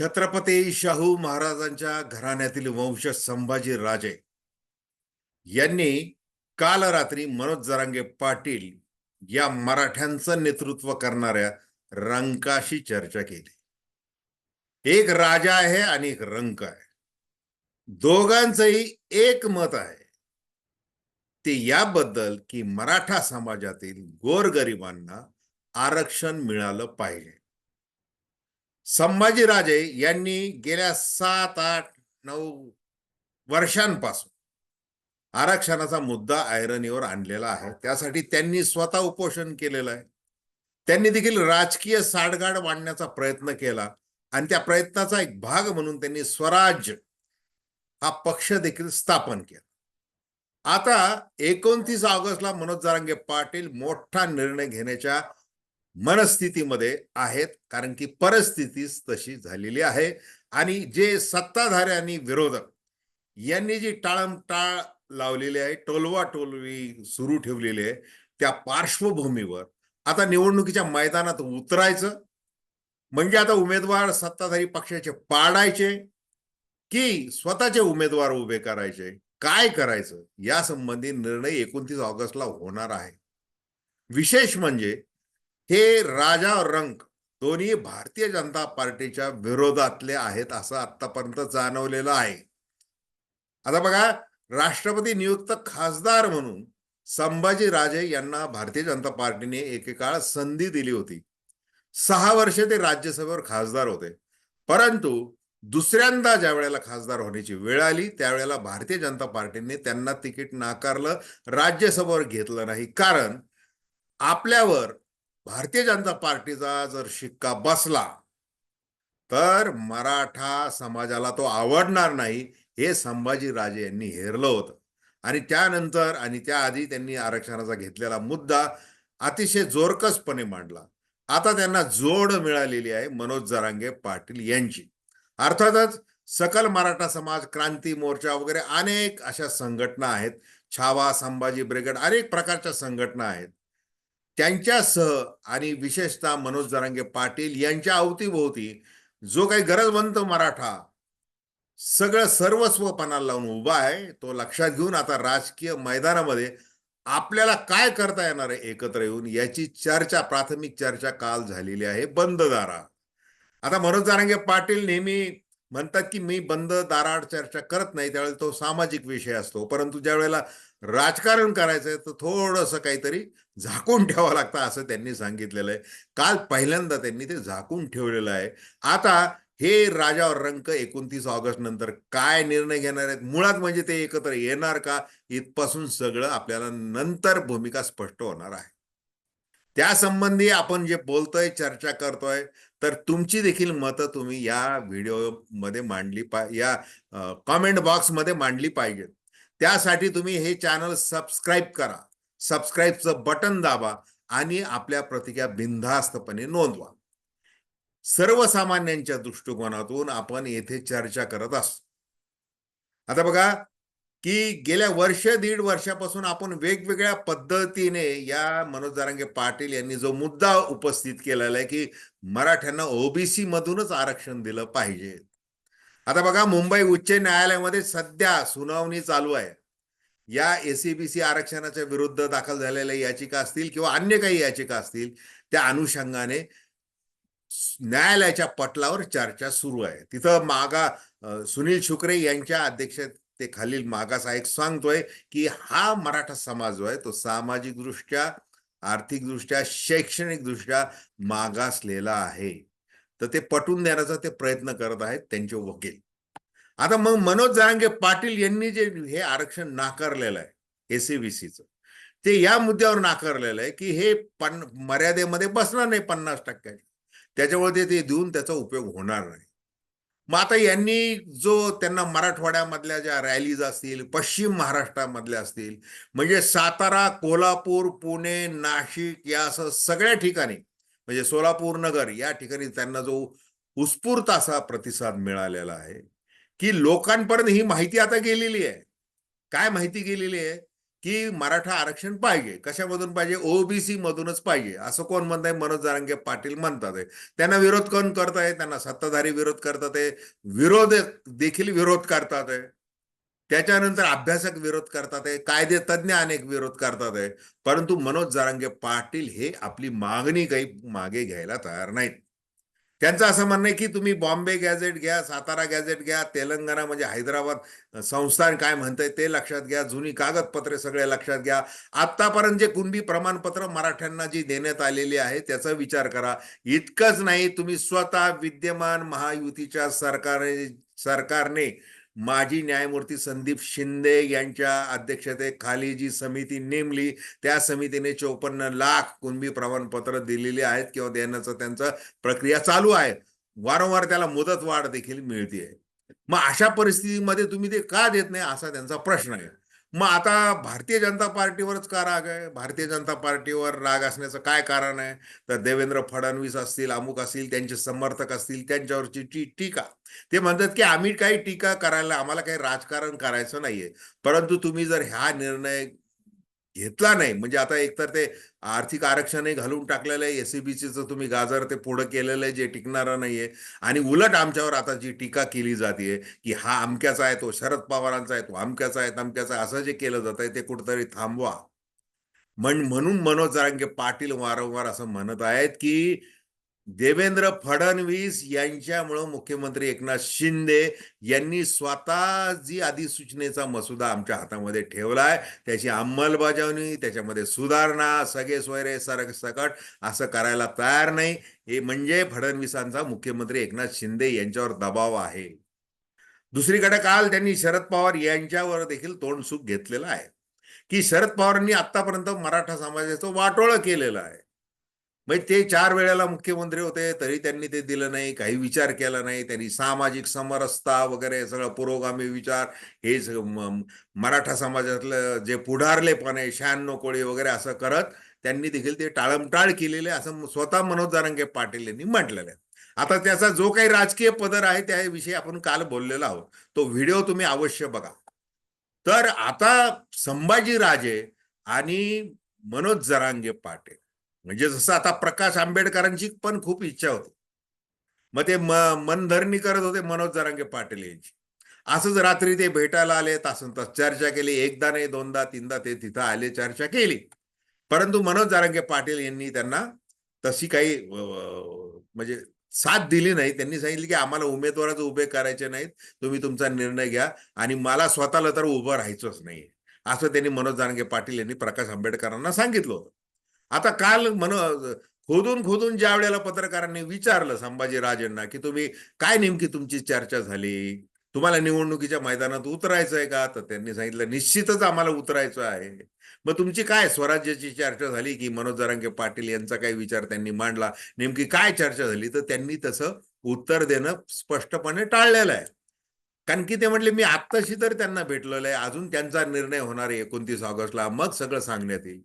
छत्रपती शाहू महाराजांच्या घराण्यातील वंश संभाजी राजे यांनी काल रात्री मनोज जरांगे पाटील या मराठ्यांचं नेतृत्व करणाऱ्या रंकाशी चर्चा केली. एक राजा आहे आणि एक रंक आहे. दोघांचंही एक मत आहे. ते याबद्दल की मराठा समाजातील गोरगरिबांना आरक्षण मिळालं पाहिजे. संभाजीराजे यांनी गेल्या सात आठ नऊ वर्षांपासून आरक्षणाचा मुद्दा ऐरणीवर आणलेला आहे. त्यासाठी त्यांनी स्वतः उपोषण केलेलं आहे. त्यांनी देखील राजकीय साडगाड मांडण्याचा प्रयत्न केला आणि त्या प्रयत्नाचा एक भाग म्हणून त्यांनी स्वराज्य हा पक्ष देखील स्थापन केला. आता एकोणतीस ऑगस्टला मनोज जारांगे पाटील मोठा निर्णय घेण्याच्या मनस्थितीमध्ये आहेत कारण की परिस्थितीच तशी झालेली आहे. आणि जे सत्ताधारी आणि विरोधक यांनी जी टाळमटाळ लावलेली आहे टोलवा टोलवी सुरू ठेवलेली आहे त्या पार्श्वभूमीवर आता निवडणुकीच्या मैदानात उतरायचं म्हणजे आता उमेदवार सत्ताधारी पक्षाचे पाडायचे की स्वतःचे उमेदवार उभे करायचे? काय करायचं? या संबंधी निर्णय एकोणतीस ऑगस्टला होणार आहे. विशेष म्हणजे हे राजा रंग दोन्ही भारतीय जनता पार्टीच्या विरोधातले आहेत असं आतापर्यंत जाणवलेलं आहे. आता बघा राष्ट्रपती नियुक्त खासदार म्हणून संभाजी राजे यांना भारतीय जनता पार्टीने एकेकाळ संधी दिली होती. सहा वर्षे ते राज्यसभेवर खासदार होते. परंतु दुसऱ्यांदा ज्या वेळेला खासदार होण्याची वेळ आली त्यावेळेला भारतीय जनता पार्टीने त्यांना तिकीट नाकारलं राज्यसभेवर घेतलं नाही. कारण आपल्यावर भारतीय जनता पार्टीचा जर शिक्का बसला तर मराठा समाजाला तो आवडणार नाही हे संभाजी राजे यांनी हेरलं होतं. आणि त्यानंतर आणि त्याआधी त्यांनी आरक्षणाचा घेतलेला मुद्दा अतिशय जोरकसपणे मांडला. आता त्यांना जोड मिळालेली आहे मनोज जरांगे पाटील यांची. अर्थातच सकल मराठा समाज क्रांती मोर्चा वगैरे अनेक अशा संघटना आहेत. छावा संभाजी ब्रिगेड अनेक प्रकारच्या संघटना आहेत. त्यांच्यासह आणि विशेषतः मनोज जरांगे पाटील यांच्या अवतीभोवती जो काही गरजवंत मराठा सगळं सर्वस्व पणाला लावून उभा आहे तो लक्षात घेऊन आता राजकीय मैदानामध्ये आपल्याला काय करता येणार आहे एकत्र येऊन याची चर्चा प्राथमिक चर्चा काल झालेली आहे. बंद दारा. आता मनोज जारांगे पाटील नेहमी म्हणतात की मी बंद दाराआड चर्चा करत नाही त्यावेळेला तो सामाजिक विषय असतो. परंतु ज्या वेळेला राजकारण करायचंय तर थोडंसं काहीतरी झाकून ठेवावं लागतं असं त्यांनी सांगितलेलं आहे. काल पहिल्यांदा त्यांनी ते झाकून ठेवलेलं आहे. आता हे राजा रंक एकोणतीस ऑगस्ट नंतर काय निर्णय घेणार आहेत? मुळात म्हणजे ते एकत्र येणार का? इथपासून सगळं आपल्याला नंतर भूमिका स्पष्ट होणार आहे. त्या संबंधी आपण जे बोलतोय चर्चा करतोय तर तुमची देखील मतं तुम्ही या व्हिडिओमध्ये मांडली पा या कॉमेंट बॉक्समध्ये मांडली पाहिजेत. त्यासाठी तुम्ही हे चॅनल सबस्क्राईब करा. सबस्क्राईबचं बटन दाबा आणि आपल्या प्रतिक्रिया बिनधास्तपणे नोंदवा. सर्वसामान्यांच्या दृष्टिकोनातून आपण येथे चर्चा करत असतो. आता बघा की गेल्या वर्ष दीड वर्षापासून आपण वेगवेगळ्या पद्धतीने या मनोज दारांगे पाटील यांनी जो मुद्दा उपस्थित केलेला आहे की मराठ्यांना ओबीसी मधूनच आरक्षण दिलं पाहिजे. आता बघा मुंबई उच्च न्यायालयामध्ये सध्या सुनावणी चालू आहे. या एसीबीसी आरक्षणाच्या विरुद्ध दाखल झालेल्या याचिका असतील किंवा अन्य काही याचिका असतील त्या अनुषंगाने न्यायालयाच्या पटलावर चर्चा सुरू आहे. तिथं मागा सुनील शुक्रे यांच्या अध्यक्ष ते खालील मागास आयोग सांगतोय की हा मराठा समाज जो आहे तो सामाजिक दृष्ट्या आर्थिक दृष्ट्या शैक्षणिक दृष्ट्या मागासलेला आहे. तर ते पटवून देण्याचा ते प्रयत्न करत आहेत त्यांचे वकील. आता मग मनोज जारांगे पाटील यांनी जे हे आरक्षण नाकारलेलं आहे एसीबीसीचं ते या मुद्द्यावर नाकारलेलं आहे की हे पन मर्यादेमध्ये बसणार नाही पन्नास टक्क्याच्या त्याच्यामुळे ते देऊन त्याचा उपयोग होणार नाही. मग आता यांनी जो त्यांना मराठवाड्यामधल्या ज्या रॅलीज असतील पश्चिम महाराष्ट्रामधल्या असतील म्हणजे सातारा कोल्हापूर पुणे नाशिक या असं सगळ्या ठिकाणी म्हणजे सोलापूर नगर या ठिकाणी त्यांना जो उत्स्फूर्त असा प्रतिसाद मिळालेला आहे की लोकांपर्यंत ही माहिती आता गेलेली आहे. काय माहिती गेलेली आहे? की मराठा आरक्षण पाहिजे. कशामधून पाहिजे? ओबीसी मधूनच पाहिजे. असं कोण म्हणत आहे मनोज जारंगे पाटील म्हणतात आहे. त्यांना विरोध कोण करत आहे त्यांना सत्ताधारी विरोध करतात आहे. विरोध देखील विरोध करतात आहे. त्याच्यानंतर अभ्यासक विरोध करतात आहे. कायदे तज्ज्ञ अनेक विरोध करतात आहे. परंतु मनोज जारंगे पाटील हे आपली मागणी काही मागे घ्यायला तयार नाहीत. त्यांचं असं म्हणणं आहे की तुम्ही बॉम्बे गॅझेट घ्या सातारा गॅझेट घ्या तेलंगणा म्हणजे हैदराबाद संस्थान काय म्हणतंय ते लक्षात घ्या जुनी कागदपत्रे सगळे लक्षात घ्या. आत्तापर्यंत जे कुणबी प्रमाणपत्र मराठ्यांना जी देण्यात आलेली आहे त्याचा विचार करा. इतकंच नाही तुम्ही स्वतः विद्यमान महायुतीच्या सरकारने सरकारने माजी न्यायमूर्ती संदीप शिंदे यांच्या अध्यक्षतेखाली जी समिती नेमली त्या समितीने चौपन्न लाख कुणबी प्रमाणपत्र दिलेली आहेत किंवा देण्याचं त्यांचं प्रक्रिया चालू आहे. वारंवार त्याला मुदत वाढ देखील मिळते मग अशा परिस्थितीमध्ये तुम्ही ते का देत नाही असा त्यांचा प्रश्न आहे. मग आता भारतीय जनता पार्टीवरच का राग आहे? भारतीय जनता पार्टीवर राग असण्याचं काय कारण आहे? तर देवेंद्र फडणवीस असतील अमुक असतील त्यांचे समर्थक असतील त्यांच्यावरची टी टीका. ते म्हणतात की आम्ही काही टीका करायला आम्हाला काही राजकारण करायचं नाहीये. परंतु तुम्ही जर ह्या निर्णय घेतला नाही. म्हणजे आता एकतर ते आर्थिक आरक्षणही घालून टाकलेलं आहे. एसीबीसीचं तुम्ही गाजर ते पुढं केलेलं आहे जे टिकणारं नाहीये. आणि उलट आमच्यावर आता जी टीका केली जाते की हा अमक्याचा आहे तो शरद पवारांचा आहे तो अमक्याचा आहे अमक्याचा आहे असं जे केलं जात आहे ते कुठंतरी थांबवा. म्हणून मनोज जारंगे पाटील वारंवार असं म्हणत आहेत की देवेंद्र फडणवीस यांच्यामुळं मुख्यमंत्री एकनाथ शिंदे यांनी स्वतः जी अधिसूचनेचा मसुदा आमच्या हातामध्ये ठेवलाय त्याची अंमलबजावणी त्याच्यामध्ये सुधारणा सगळे सोयरे सरक सकट असं करायला तयार नाही. हे म्हणजे फडणवीसांचा मुख्यमंत्री एकनाथ शिंदे यांच्यावर दबाव आहे. दुसरीकडे काल त्यांनी शरद पवार यांच्यावर देखील तोंडसुख घेतलेलं आहे. की शरद पवारांनी आतापर्यंत मराठा समाजाचं वाटोळं केलेलं आहे. म्हणजे ते चार वेळेला मुख्यमंत्री होते तरी त्यांनी ते दिलं नाही काही विचार केला नाही. त्यांनी सामाजिक समरसता वगैरे सगळं पुरोगामी विचार हे मराठा समाजातलं जे पुढारलेपण आहे शहाण्णव कोळी वगैरे असं करत त्यांनी देखील ते टाळमटाळ केलेले असं स्वतः मनोज जारंगे पाटील यांनी म्हटलेलं आहे. आता त्याचा जो काही राजकीय पदर आहे त्याविषयी आपण काल बोललेलो आहोत. तो व्हिडिओ तुम्ही अवश्य बघा. तर आता संभाजीराजे आणि मनोज जरांगे पाटील म्हणजे जसं आता प्रकाश आंबेडकरांची पण खूप इच्छा होती. मग ते मनधरणी करत होते मनोज जरांगे पाटील यांची. असंच रात्री ते भेटायला आले तासन तास चर्चा केली एकदा नाही दोनदा तीनदा ते तिथं आले चर्चा केली. परंतु मनोज जारांगे पाटील यांनी त्यांना तशी काही म्हणजे साथ दिली नाही. त्यांनी सांगितलं की आम्हाला उमेदवाराच उभे करायचे नाहीत. तुम्ही तुमचा निर्णय घ्या आणि मला स्वतःला तर उभं राहायचंच नाही असं त्यांनी मनोज जारांगे पाटील यांनी प्रकाश आंबेडकरांना सांगितलं होतं. आता काल मनो खोदून खोदून ज्या वेळेला पत्रकारांनी विचारलं संभाजी राजेंना की तुम्ही काय नेमकी तुमची चर्चा झाली? तुम्हाला निवडणुकीच्या मैदानात उतरायचं आहे का? तर त्यांनी सांगितलं निश्चितच आम्हाला उतरायचं आहे. मग तुमची काय स्वराज्याची चर्चा झाली की मनोज जरांगे पाटील यांचा काय विचार त्यांनी मांडला? नेमकी काय चर्चा झाली? तर त्यांनी तसं उत्तर देणं स्पष्टपणे टाळलेलं आहे. कारण की ते म्हटले मी आत्ताशी तर त्यांना भेटलेलं आहे. अजून त्यांचा निर्णय होणार आहे एकोणतीस ऑगस्टला. मग सगळं सांगण्यात येईल.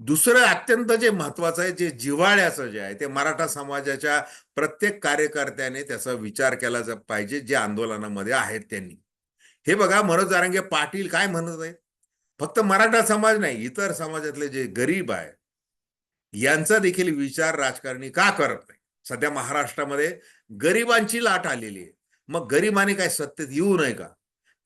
दुसरं अत्यंत जे महत्वाचं आहे जे जिव्हाळ्याचं जे आहे ते मराठा समाजाच्या प्रत्येक कार्यकर्त्याने त्याचा विचार केला जा- पाहिजे जे आंदोलनामध्ये आहेत त्यांनी. हे बघा मनोज जारंगे पाटील काय म्हणत आहेत? फक्त मराठा समाज नाही इतर समाजातले जे गरीब आहे यांचा देखील विचार राजकारणी का करत नाही? सध्या महाराष्ट्रामध्ये गरिबांची लाट आलेली आहे. मग गरिबाने काय सत्तेत येऊ नये का?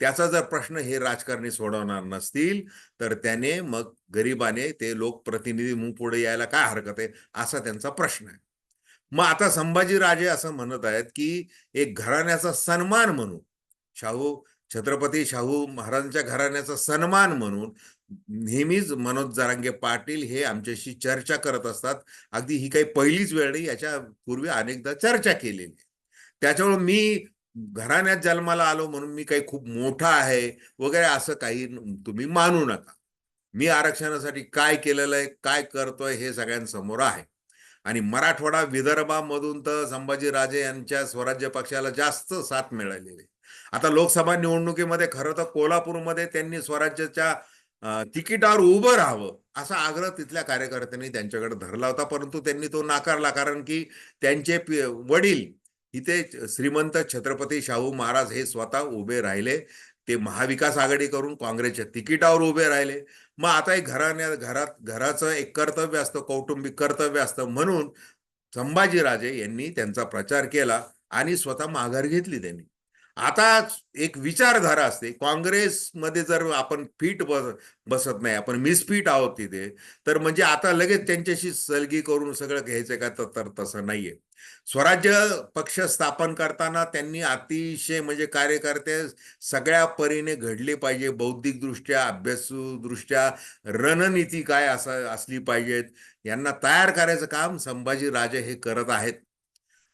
त्याचा जर प्रश्न हे राजकारणी सोडवणार नसतील तर त्याने मग गरिबाने ते लोकप्रतिनिधी मग पुढे यायला काय हरकत आहे असा त्यांचा प्रश्न आहे. मग आता संभाजीराजे असं म्हणत आहेत की एक घराण्याचा सन्मान म्हणून शाहू छत्रपती शाहू महाराजांच्या घराण्याचा सन्मान म्हणून नेहमीच मनोज जारांगे पाटील हे आमच्याशी चर्चा करत असतात. अगदी ही काही पहिलीच वेळ नाही याच्या पूर्वी अनेकदा चर्चा केलेली त्याच्यामुळे मी घराण्यात जन्माला आलो म्हणून मी काही खूप मोठा आहे वगैरे असं काही तुम्ही मानू नका. मी आरक्षणासाठी काय केलेलं आहे काय करतोय हे सगळ्यांसमोर आहे. आणि मराठवाडा विदर्भामधून तर संभाजीराजे यांच्या स्वराज्य पक्षाला जास्त साथ मिळालेली आहे. आता लोकसभा निवडणुकीमध्ये खरं तर कोल्हापूरमध्ये त्यांनी स्वराज्याच्या तिकिटावर उभं राहावं असा आग्रह तिथल्या कार्यकर्त्यांनी त्यांच्याकडे धरला होता. परंतु त्यांनी तो नाकारला कारण की त्यांचे वडील इथे श्रीमंत छत्रपती शाहू महाराज हे स्वतः उभे राहिले. ते महाविकास आघाडी करून काँग्रेसच्या तिकिटावर उभे राहिले. मग आता एक घराण्या घरात घराचं एक कर्तव्य असतं कौटुंबिक कर्तव्य असतं म्हणून संभाजीराजे यांनी त्यांचा प्रचार केला आणि स्वतः माघार घेतली त्यांनी. आता एक विचारधारा असते. काँग्रेसमध्ये जर आपण फिट बस बसत नाही आपण मिसफिट आहोत तिथे तर म्हणजे आता लगेच त्यांच्याशी सलगी करून सगळं घ्यायचं का? तर तर तसं नाहीये. स्वराज्य पक्ष स्थापन करताना त्यांनी अतिशय म्हणजे कार्यकर्ते सगळ्या परीने घडले पाहिजे. बौद्धिकदृष्ट्या अभ्यासूदृष्ट्या रणनीती काय असं असली पाहिजेत? यांना तयार करायचं काम संभाजी राजे हे करत आहेत.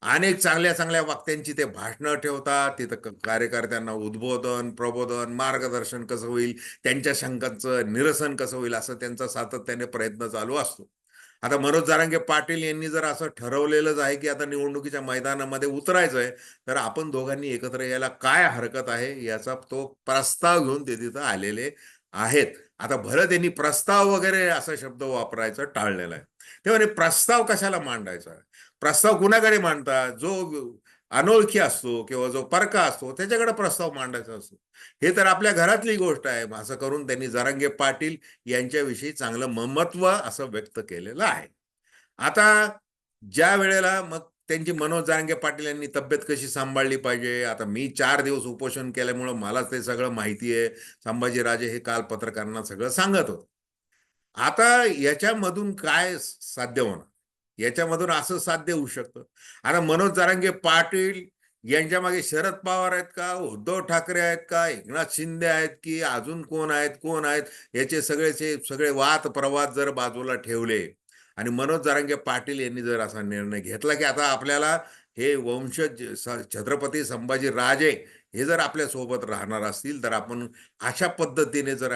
अनेक चांगल्या चांगल्या वक्त्यांची ते भाषणं ठेवतात. तिथं कार्यकर्त्यांना उद्बोधन प्रबोधन मार्गदर्शन कसं होईल त्यांच्या शंकांचं निरसन कसं होईल असं त्यांचा सातत्याने प्रयत्न चालू असतो. आता मनोज जारांगे पाटील यांनी जर असं ठरवलेलंच आहे की आता निवडणुकीच्या मैदानामध्ये उतरायचं आहे तर आपण दोघांनी एकत्र यायला काय हरकत आहे याचा तो प्रस्ताव घेऊन ते तिथं आलेले आहेत. आता भरत यांनी प्रस्ताव वगैरे असा शब्द वापरायचा टाळलेला आहे. तेव्हा प्रस्ताव कशाला मांडायचा? प्रस्ताव कुणाकडे मांडतात? जो अनोळखी असतो किंवा जो परका असतो त्याच्याकडे प्रस्ताव मांडायचा असतो. हे तर आपल्या घरातली गोष्ट आहे. असं करून त्यांनी जरांगे पाटील यांच्याविषयी चांगलं ममत्व असं व्यक्त केलेलं आहे. आता ज्या वेळेला मग त्यांची मनोज जारंगे पाटील यांनी तब्येत कशी सांभाळली पाहिजे? आता मी चार दिवस उपोषण केल्यामुळं मला ते सगळं माहिती आहे. संभाजीराजे हे काल पत्रकारांना सगळं सांगत होत. आता याच्यामधून काय साध्य होणार? याच्यामधून असं साध्य होऊ शकतं. आता मनोज जारांगे पाटील यांच्या मागे शरद पवार आहेत का? उद्धव ठाकरे आहेत का? एकनाथ शिंदे आहेत की? अजून कोण आहेत? कोण आहेत? याचे सगळेचे सगळे वाद प्रवाद जर बाजूला ठेवले आणि मनोज जारांगे पाटील यांनी जर असा निर्णय घेतला की आता आपल्याला हे वंशज छत्रपती संभाजी राजे हे जर आपल्यासोबत राहणार असतील तर आपण अशा पद्धतीने जर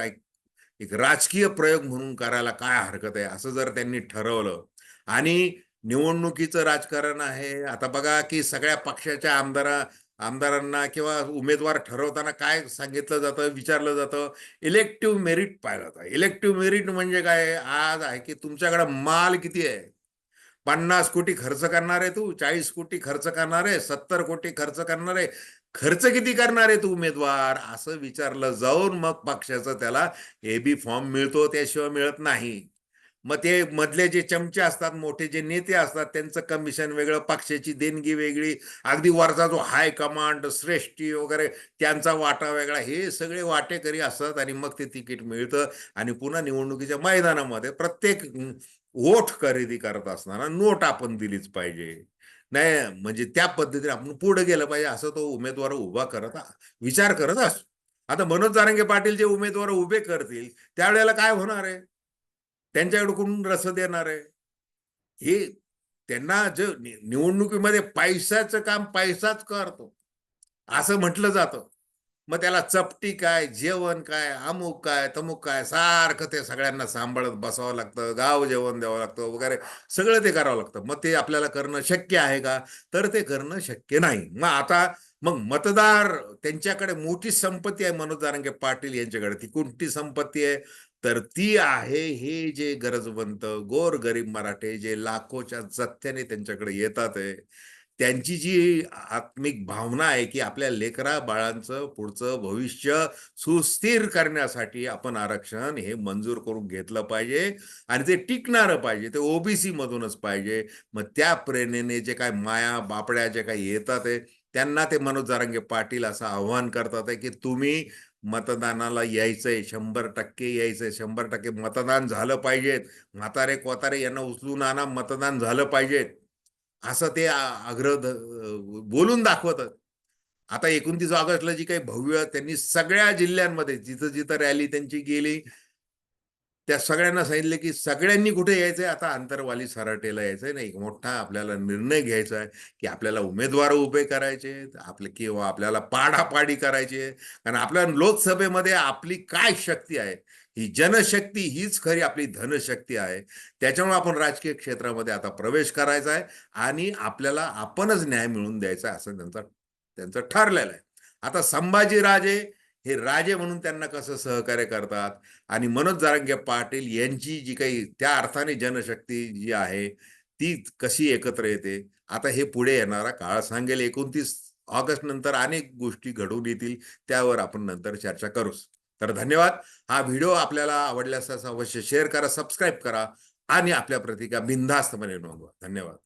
एक राजकीय प्रयोग म्हणून करायला काय हरकत आहे? असं जर त्यांनी ठरवलं आणि निवडणुकीचं राजकारण आहे. आता बघा की सगळ्या पक्षाच्या आमदारा आमदारांना किंवा उमेदवार ठरवताना काय सांगितलं जातं विचारलं जातं? इलेक्टिव्ह मेरिट पाहिलं जातं. इलेक्टिव्ह मेरिट म्हणजे काय? आज आहे की तुमच्याकडे माल किती आहे? पन्नास कोटी खर्च करणार आहे तू चाळीस कोटी खर्च करणार आहे सत्तर कोटी खर्च करणार आहे. खर्च किती करणार आहे तू उमेदवार? असं विचारलं जाऊन मग पक्षाचं त्याला एबी फॉर्म मिळतो त्याशिवाय मिळत नाही. मग ते मधले जे चमचे असतात मोठे जे नेते असतात त्यांचं कमिशन वेगळं पक्षाची देणगी वेगळी अगदी वरचा जो हाय कमांड श्रेष्ठी वगैरे त्यांचा वाटा वेगळा हे सगळे वाटेकरी असतात आणि मग ते तिकीट मिळतं. आणि पुन्हा निवडणुकीच्या मैदानामध्ये प्रत्येक वोट खरेदी करत असताना नोट आपण दिलीच पाहिजे. नाही म्हणजे त्या पद्धतीने आपण पुढे गेलं पाहिजे असं तो उमेदवार उभा करत विचार करत असतो. आता मनोज जारंगे पाटील जे उमेदवार उभे करतील त्यावेळेला काय होणार आहे? त्यांच्याकडे कोण रस देणार आहे. हे त्यांना जे निवडणुकीमध्ये पैशाचं काम पैसाच करतो. असं म्हटलं जातं. मग त्याला चपटी काय जेवण काय अमुक काय तमुक काय सारखं ते सगळ्यांना सांभाळत बसावं लागतं गाव जेवण द्यावं लागतं वगैरे सगळं ते करावं लागतं. मग ते आपल्याला करणं शक्य आहे का? तर ते करणं शक्य नाही. मग आता मग मतदार त्यांच्याकडे मोठी संपत्ती आहे मनोज दारंगे पाटील यांच्याकडे. ती कोणती संपत्ती आहे? तर ती आहे हे जे गरजवंत गोर गरीब मराठे जे लाखोच्या जथ्याने त्यांच्याकडे येतात आहे त्यांची जी आत्मिक भावना आहे की आपल्या लेकरा बाळांचं पुढचं भविष्य सुस्थिर करण्यासाठी आपण आरक्षण हे मंजूर करून घेतलं पाहिजे आणि ते टिकणारं पाहिजे ते ओबीसी मधूनच पाहिजे. मग त्या प्रेरणेने जे काय माया बापड्या जे काही येतात आहे त्यांना ते मनोज जारंगे पाटील असं आव्हान करतात आहे की तुम्ही मतदानाला यायचंय शंभर टक्के यायचंय शंभर टक्के मतदान झालं पाहिजेत. म्हातारे कोतारे यांना उचलून आणा मतदान झालं पाहिजेत. असं ते आग्रह ध- बोलून दाखवतात आता एकोणतीस ऑगस्टला जी काही भव्य त्यांनी सगळ्या जिल्ह्यांमध्ये जिथं जिथं रॅली त्यांची गेली त्या सगळ्यांना सांगितले की सगळ्यांनी कुठे यायचंय? आता आंतरवाली सराटेला यायचंय एक मोठा आपल्याला निर्णय घ्यायचा आहे की आपल्याला उमेदवार उभे करायचे आपले किंवा आपल्याला पाडापाडी करायची. आहे कारण आपल्या लोकसभेमध्ये आपली काय शक्ती आहे? ही जनशक्ती हीच खरी आपली धनशक्ती आहे. त्याच्यामुळे आपण राजकीय क्षेत्रामध्ये आता प्रवेश करायचा आहे आणि आपल्याला आपणच न्याय मिळवून द्यायचा असं त्यांचा त्यांचं ठरलेलं आहे. आता संभाजीराजे हे राजे म्हणून त्यांना कसं सहकार्य करतात? आणि मनोज जारंगे पाटील यांची जी काही त्या अर्थाने जनशक्ती जी आहे ती कशी एकत्र येते? आता हे पुढे येणारा काळ सांगेल. एकोणतीस ऑगस्ट नंतर अनेक गोष्टी घडून येतील. त्यावर आपण नंतर चर्चा करूच. तर धन्यवाद. हा व्हिडिओ आपल्याला आवडल्यास अवश्य शेअर करा सबस्क्राईब करा आणि आपल्या प्रतिका बिनधास्तपणे नोंदवा. धन्यवाद.